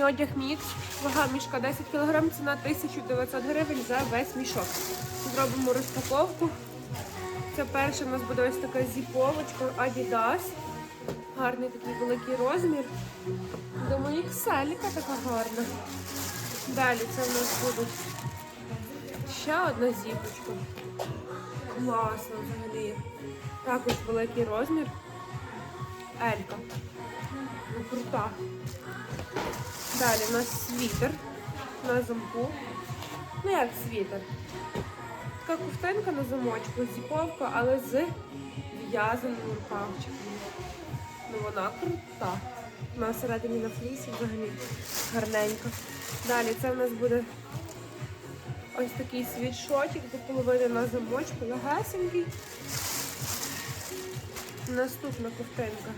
Зимовий одяг мікс. Вага мішка 10 кг, ціна 1900 гривень за весь мішок. Зробимо розпаковку. Це перше у нас буде ось така зіповочка Adidas. Гарний такий великий розмір. Думаю, ікселька така гарна. Далі це у нас буде ще одна зіпочка. Класно взагалі. Також великий розмір. Елька. Ну, крута. Далі у нас світер на замку. Ну як світер? Така ковтинка на замочку, зіповка, але з в'язаним рукавчиком. Ну вона крута. Вона всередині на флісі взагалі гарненька. Далі це в нас буде ось такий світшотик до половини на замочку, легесенький. Наступна ковтинка.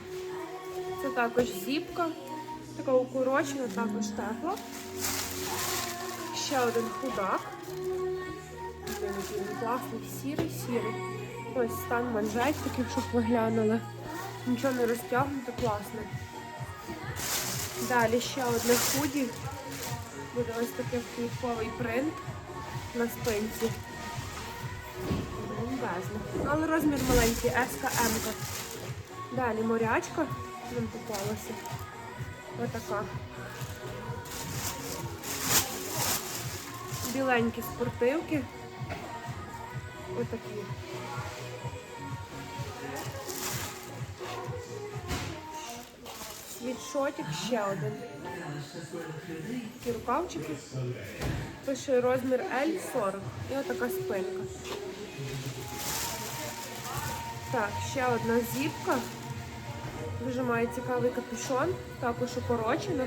Це також зіпка, така укорочена, також тепла. Ще один худак. Він класний, сірий, сірий. Ось стан манжетиків, щоб ви глянули. Нічого не розтягнуто, класно. Далі ще одне худі. Буде ось такий квітковий принт на спинці. Бомбезно. Але розмір маленький, СКМ. Далі морячка нам попалася. Отака. Біленькі спортивки. Отакі. Світшотик ще один. Такі рукавчики. Пише розмір L40. І отака спинка. Так, ще одна зіпка. Дуже має цікавий капюшон, також укорочена.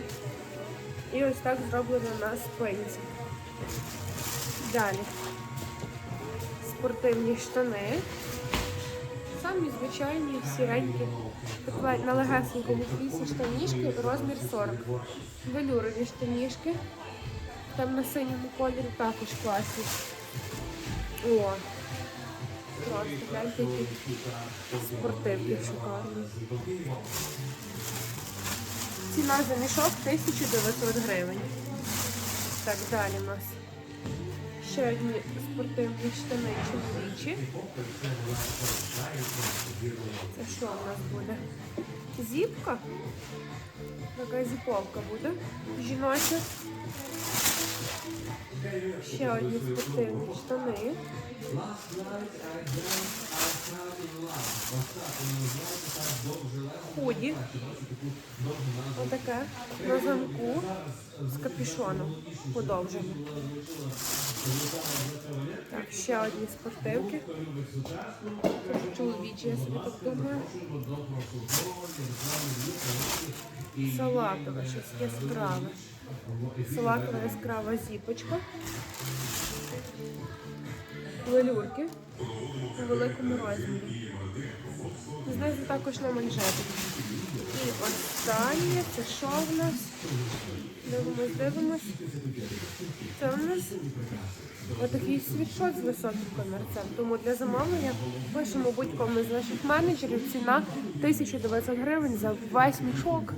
І ось так зроблено на спинці. Далі. Спортивні штани. Самі звичайні, сіренькі. На легесенькому флісі штанішки, розмір 40. Велюрові штанішки. Там на синьому кольорі також класні. О! Просто гляньте, які спортивки шикарні. Ціна за мішок 1900 гривень. Так, далі у нас ще одні спортивні штани чоловічі. Це що у нас буде? Зіпка? Така зіповка буде. Жіноча. Ще одні спортивні штани. Худі. Отаке на замку з капюшоном подовжене. Так, ще одні спортивки. Теж чоловічі, я собі так думаю. Салатове, щось яскраве. Салатова яскрава зіпочка. Велюрки у великому розмірі. Знизу також на манжетик. І останнє, це що в нас? Дивимось, дивимось. Це у нас отакий світшот з високим комірцем. Тому для замовлення пишемо будь-кому з наших менеджерів ціна 1900 гривень за весь мішок.